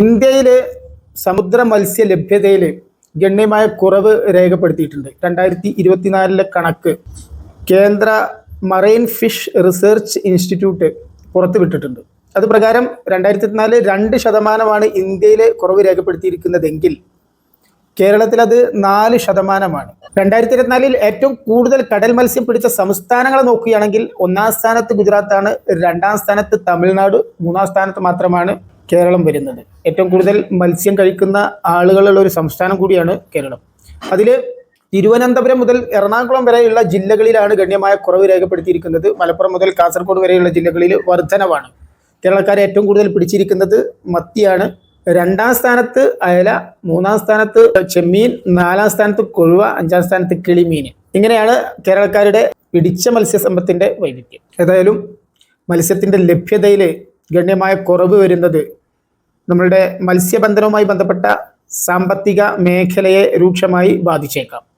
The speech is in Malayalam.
ഇന്ത്യയിൽ സമുദ്ര മത്സ്യ ലഭ്യതയിൽ ഗണ്യമായ കുറവ് രേഖപ്പെടുത്തിയിട്ടുണ്ട്. രണ്ടായിരത്തി ഇരുപത്തിനാലിലെ കണക്ക് കേന്ദ്ര മറൈൻ ഫിഷ് റിസർച്ച് ഇൻസ്റ്റിറ്റ്യൂട്ട് പുറത്തുവിട്ടിട്ടുണ്ട്. അത് പ്രകാരം രണ്ടായിരത്തി ഇരുപത്തിനാല് രണ്ട് ശതമാനമാണ് ഇന്ത്യയിലെ കുറവ് രേഖപ്പെടുത്തിയിരിക്കുന്നതെങ്കിൽ കേരളത്തിൽ അത് നാല് ശതമാനമാണ്. രണ്ടായിരത്തി ഇരുപത്തിനാലിൽ ഏറ്റവും കൂടുതൽ കടൽ മത്സ്യം പിടിച്ച സംസ്ഥാനങ്ങളെ നോക്കുകയാണെങ്കിൽ ഒന്നാം സ്ഥാനത്ത് ഗുജറാത്താണ് രണ്ടാം സ്ഥാനത്ത് തമിഴ്നാട് മൂന്നാം സ്ഥാനത്ത് മാത്രമാണ് കേരളം വരുന്നത്. ഏറ്റവും കൂടുതൽ മത്സ്യം കഴിക്കുന്ന ആളുകളുള്ള ഒരു സംസ്ഥാനം കൂടിയാണ് കേരളം. അതിൽ തിരുവനന്തപുരം മുതൽ എറണാകുളം വരെയുള്ള ജില്ലകളിലാണ് ഗണ്യമായ കുറവ് രേഖപ്പെടുത്തിയിരിക്കുന്നത്. മലപ്പുറം മുതൽ കാസർഗോഡ് വരെയുള്ള ജില്ലകളിൽ വർധനവാണ്. കേരളക്കാരെ ഏറ്റവും കൂടുതൽ പിടിച്ചിരിക്കുന്നത് മത്തിയാണ്. രണ്ടാം സ്ഥാനത്ത് അയല മൂന്നാം സ്ഥാനത്ത് ചെമ്മീൻ നാലാം സ്ഥാനത്ത് കൊഴുവ അഞ്ചാം സ്ഥാനത്ത് കിളിമീൻ. ഇങ്ങനെയാണ് കേരളക്കാരുടെ പിടിച്ച മത്സ്യസമ്പത്തിന്റെ വൈവിധ്യം. ഏതായാലും മത്സ്യത്തിന്റെ ലഭ്യതയിൽ ഗണ്യമായ കുറവ് വരുന്നത്. നമ്മളുടെ മത്സ്യബന്ധനവുമായി ബന്ധപ്പെട്ട സാമ്പത്തിക മേഖലയെ രൂക്ഷമായി ബാധിച്ചേക്കാം.